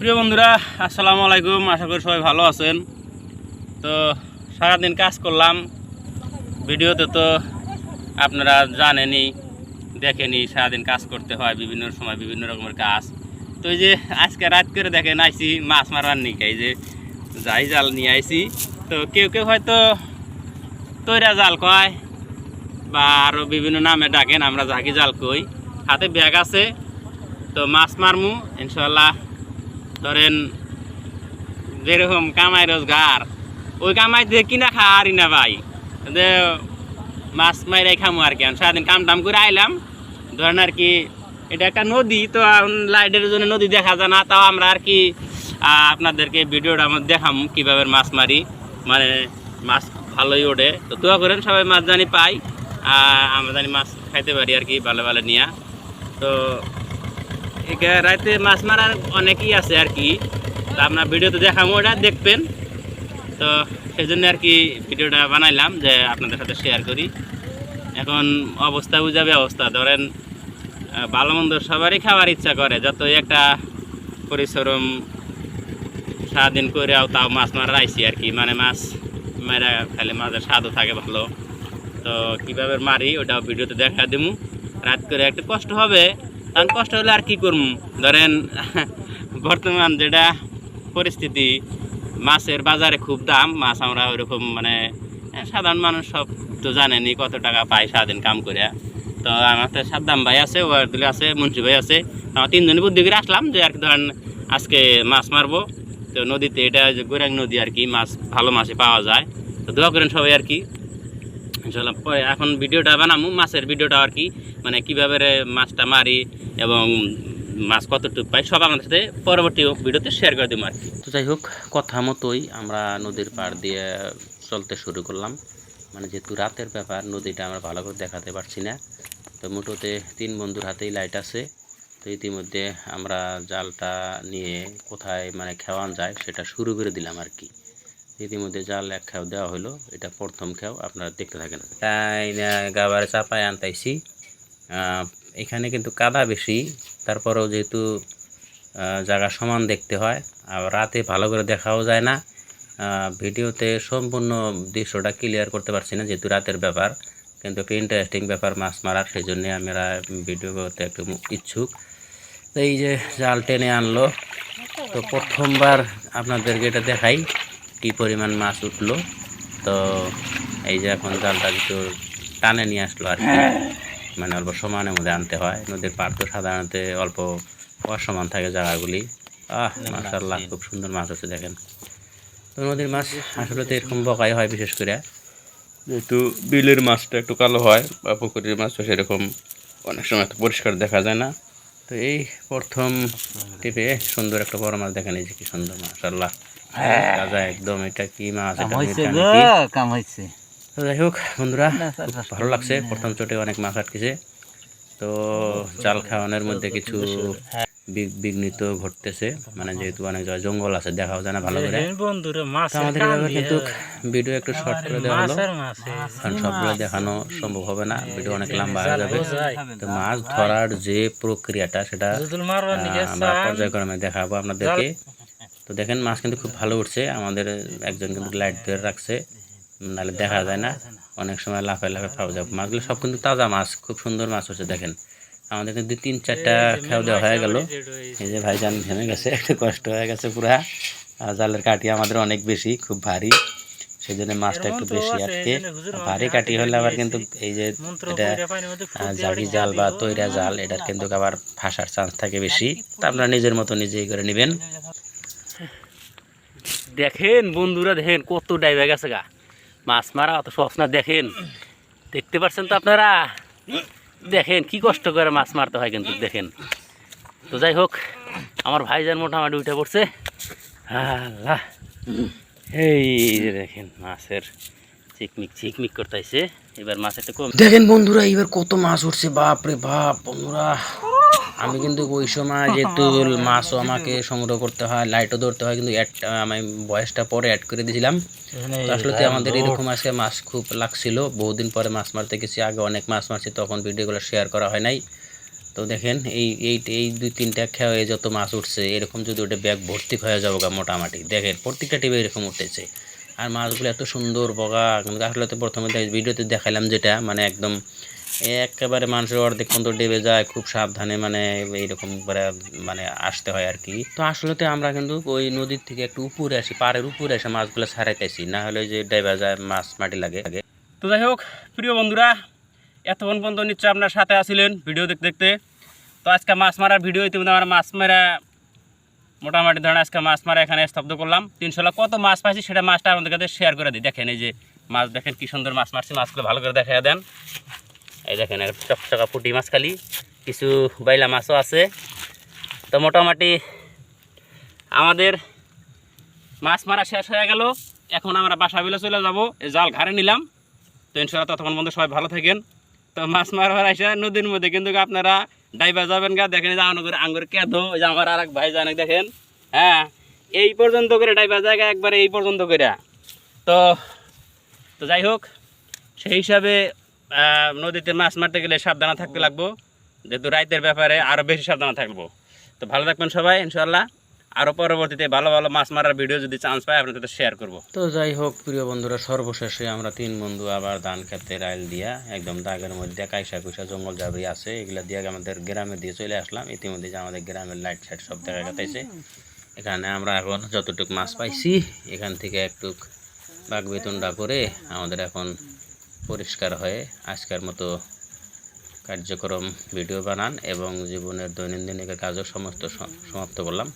প্রিয় বন্ধুরা, আসসালামু আলাইকুম। আশা করি সবাই ভালো আছেন। তো সারাদিন কাজ করলাম। ভিডিওতে তো আপনারা জানেনই দেখেনি সারাদিন কাজ করতে হয়, বিভিন্ন সময় বিভিন্ন রকমের কাজ। তো এই যে আজকে রাত করে দেখেন আইসি মাছ মারার নিকে। এই যে যাই জাল নিয়ে আইসি তো কেউ কেউ হয়তো তৈরা জাল কয় বা আরও বিভিন্ন নামে ডাকেন, আমরা ঝাঁকি জাল কই। হাতে ব্যাগ আছে, তো মাছ মারমু ইনশাল্লাহ ধরেন, যেরকম কামাই রোজগার, ওই কামাই দিয়ে কিনা খা আরি না ভাই। যে মাছ মাইরাই খামু আর কি সারাদিন কাম টাম করে আইলাম। ধরেন আর কি, এটা একটা নদী, তো লাইটের জন্য নদী দেখা যায় না, তাও আমরা আর কি আপনাদেরকে ভিডিওটা আমার দেখাম কীভাবে মাছ মারি। মানে মাছ ভালোই ওঠে। তো দোয়া করেন, সবাই মাছ জানি পাই আর আমরা জানি মাছ খাইতে পারি আর কি, ভালো ভালো নিয়া। তো রাতে মাছ মারার অনেকই আছে আর কি। তা আপনার ভিডিওতে দেখাবো ওটা দেখবেন। তো সেই জন্য আর কি ভিডিওটা বানাইলাম যে আপনাদের সাথে শেয়ার করি। এখন অবস্থা বুঝাবে অবস্থা। ধরেন ভালো মন্দ সবারই খাওয়ার ইচ্ছা করে। যতই একটা পরিশ্রম সারাদিন করেও তাও মাছ মারা আইসি আর কি। মানে মাছ মারা খালি মাছের স্বাদও থাকে ভালো। তো কীভাবে মারি ওটাও ভিডিওতে দেখা দিমু। রাত করে একটু কষ্ট হবে। কারণ কষ্ট হলে আর কি করব ধরেন, বর্তমান যেটা পরিস্থিতি, মাছের বাজারে খুব দাম, মাছ আমরা ওইরকম মানে সাধারণ মানুষ সব তো জানেনি কত টাকা পায় সারাদিন কাম করে। তো আমার তো সাদ্দাম ভাই আছে ওয়ারদুল আছে, মুন্সি ভাই আছে। আমার তিনজনই বুদ্ধি করে আসলাম যে আর কি ধরেন, আজকে মাছ মারবো। তো নদীতে এটা যে গোরাং নদী আর কি, মাছ, ভালো মাছে পাওয়া যায়। তো দোয়া করেন সবাই আর কি। ইনশাল্লাহ পরে এখন ভিডিওটা বানামু, মাছের ভিডিওটা আর কি মানে কীভাবে মাছটা মারি এবং মাছ কতটুকু পাই, সব আমাদের সাথে পরবর্তী ভিডিওতে শেয়ার করে দেবো আর কি। তো যাই হোক, কথা মতোই আমরা নদীর পাড় দিয়ে চলতে শুরু করলাম। মানে যেহেতু রাতের ব্যাপার, নদীটা আমরা ভালো করে দেখাতে পারছি না। তো মোটোতে তিন বন্ধুর হাতেই লাইট আছে। তো ইতিমধ্যে আমরা জালটা নিয়ে কোথায় মানে খেওয়ান যায়, সেটা শুরু করে দিলাম আর কি। ইতিমধ্যে জাল এক খেয়াও দেওয়া হলো এটা প্রথম খেয়াও আপনারা দেখতে থাকেন। তাই গাবারে চাপায় আনতাইছি। এখানে কিন্তু কাদা বেশি, তারপরেও যেহেতু জায়গা সমান দেখতে হয়, আর রাতে ভালো করে দেখাও যায় না। ভিডিওতে সম্পূর্ণ দৃশ্যটা ক্লিয়ার করতে পারছি না, যেহেতু রাতের ব্যাপার, কিন্তু একটা ইন্টারেস্টিং ব্যাপার মাছ মারার সেই জন্যে আমরা ভিডিও করতে একটু ইচ্ছুক। তো এই যে জাল টেনে আনলো, তো প্রথমবার আপনাদেরকে এটা দেখাই। কী পরিমাণ মাছ উঠল? তো এই যে এখন জালটা একটু টানে নিয়ে আসলো আর কি। মানে অল্প সমানের মধ্যে আনতে হয়। নদীর পাড় তো সাধারণত অল্প অসমান থাকে জায়গাগুলি। আহ মাশাল্লাহ খুব সুন্দর মাছ আছে দেখেন। তো নদীর মাছ আসলে তো এরকম বকাই হয় বিশেষ করে। যেহেতু বিলের মাছটা একটু কালো হয় বা পুকুরের মাছ তো সেরকম অনেক সময় এত পরিষ্কার দেখা যায় না। তো এই প্রথম টিপে সুন্দর একটা বড় মাছ দেখেন এই যে কি সুন্দর মাশাল্লাহ তাজা একদম এটা কি মাছ? কাম হয়েছে যাই হোক বন্ধুরা ভালো লাগছে। প্রথম চোটে অনেক মাছ আটকেছে। তো জাল খাওয়ানোর মধ্যে কিছু বিগ- বিঘ্নিত ঘটতেছে। মানে যেহেতু অনেক জঙ্গল আছে দেখাও যায় না ভালো করে। আমাদের এভাবে কিন্তু ভিডিও একটু শর্ট করে দেওয়া হলো। কারণ সবগুলো দেখানো সম্ভব হবে না। ভিডিও অনেক লম্বা হয়ে যাবে। তো মাছ ধরার যে প্রক্রিয়াটা সেটা আমরা পর্যায়ক্রমে দেখাবো আপনাদেরকে। তো দেখেন মাছ কিন্তু খুব ভালো উঠছে। আমাদের একজন কিন্তু লাইট ধরে রাখছে নাহলে দেখা যায় না। অনেক সময় লাফে লাফে খাওয়া যায় মাছগুলো সব কিন্তু তাজা মাছ খুব সুন্দর মাছ হচ্ছে দেখেন। আমাদের কিন্তু তিন চারটা খাওয়া দেওয়া হয়ে গেল। এই যে ভাইজান ঘেমে গেছে একটু কষ্ট হয়ে গেছে পুরা। আর জালের কাঠি আমাদের অনেক বেশি খুব ভারী। সেই জন্য মাছটা একটু বেশি আটকে। ভারী কাঠি হলে আবার কিন্তু এই যে এটা জাগি জাল বা তৈরা জাল এটার কিন্তু আবার ফাঁসার চান্স থাকে বেশি। তা আপনারা নিজের মতো নিজেই করে নেবেন। দেখেন বন্ধুরা, দেখেন কত ডাইভে গেছে গা। মাছ মারা অত সহজ না, দেখেন। দেখতে পাচ্ছেন তো আপনারা? দেখেন কি কষ্ট করে মাছ মারতে হয় কিন্তু, দেখেন। তো যাই হোক, আমার ভাইজান মোটামুটি উঠে পড়ছে। আল্লাহ। এই দেখেন, মাছের চিকমিক চিকমিক করতেছে এবার মাছ একটা কম দেখেন বন্ধুরা এবার কত মাছ উঠছে বাপ রে বাপ, বন্ধুরা। আমি কিন্তু ওই সময় যেহেতু মাছও আমাকে সংগ্রহ করতে হয় লাইটও ধরতে হয় কিন্তু অ্যাড আমি বয়সটা পরে অ্যাড করে দিয়েছিলাম। আসলে আমাদের এরকম আজকে মাছ খুব লাগছিল। বহুদিন পরে মাছ মারতে গেছি আগে অনেক মাছ মারছি তখন ভিডিওগুলো শেয়ার করা হয় নাই। তো দেখেন এই এই এই দুই তিনটা খেয়ে যত মাছ উঠছে এরকম যদি ওটা ব্যাগ ভর্তি হয়ে যাব গা মোটামুটি। দেখেন প্রত্যেকটা টিপে এরকম উঠতেছে আর মাছগুলো এত সুন্দর বগা কিন্তু আসলে তো প্রথমে ভিডিওতে দেখালাম যেটা মানে একদম একেবারে মানুষের অর্ধেক পর্যন্ত ডেবে যায়, খুব সাবধানে মানে এইরকম করে মানে আসতে হয় আর কি। তো আসলে আমরা কিন্তু ওই নদীর থেকে একটু উপরে আসি, পাড়ের উপরে এসে মাছগুলো ছাড়াইতেছি না হলে যে ডেবে যায়, মাছ মাটি লাগে। আগে তো যাই হোক, প্রিয় বন্ধুরা এতক্ষণ পর্যন্ত নিশ্চয় আপনার সাথে আসিলেন ভিডিও দেখতে দেখতে। তো আজকে মাছ মারার ভিডিও ইতিমধ্যে আমরা মাছ মারা মোটামুটি ধরেন আজকে মাছ মারা এখানে স্তব্ধ করলাম। তিনশো লাখ কত মাছ পাইছি সেটা মাছটা আপনাদের কাছে শেয়ার করে দিই। দেখেন এই যে মাছ, দেখেন কি সুন্দর মাছ মারছি, মাছগুলো ভালো করে দেখা দেন। এই দেখেন চকচকা পুঁটি মাছ খালি, কিছু বাইলা মাছও আছে। তো মোটামুটি আমাদের মাছ মারা শেষ হয়ে গেল। এখন আমরা বাসা বিলে চলে যাব। জাল ঘাড়ে নিলাম। তো ইনশাল্লাহ ততক্ষণ বন্ধু সবাই ভালো থাকেন। তো মাছ মারবার আসে নদীর মধ্যে। কিন্তু আপনারা ডাইভার যাবেন গা, দেখেন যে আঙুর আঙুর কেঁদো। যে আমার আর এক ভাই জানে, দেখেন। হ্যাঁ এই পর্যন্ত করে ডাইভার জায়গা একবারে এই পর্যন্ত করে তো তো যাই হোক, সেই হিসাবে নদীতে মাছ মারতে গেলে সাবধানে থাকতে লাগবো। যেহেতু রাইতের ব্যাপারে আরও বেশি সাবধানে থাকব। তো ভালো থাকবেন সবাই ইনশাল্লাহ আরও পরবর্তীতে ভালো ভালো মাছ মারার ভিডিও যদি চান্স পাই, আপনাদের সাথে শেয়ার করব। তো যাই হোক, প্রিয় বন্ধুরা, সর্বশেষে আমরা তিন বন্ধু আবার ধান খেতে রাইল দিয়া, একদম দাগের মধ্যে কাইসা কুইসা জঙ্গল জাবরি আছে, এগুলা দিয়ে আমাদের গ্রামে দিয়ে চলে আসলাম। ইতিমধ্যে যে আমাদের গ্রামের লাইট সাইট সব দেখা গেছে। এখানে আমরা এখন যতটুক মাছ পাইছি, এখান থেকে একটু বাঘ বেতনটা করে আমাদের এখন পরিষ্কার হয়ে আজকের মতো কার্যক্রম ভিডিও বানান এবং জীবনের দৈনন্দিন কাজও সমস্ত সমাপ্ত করলাম।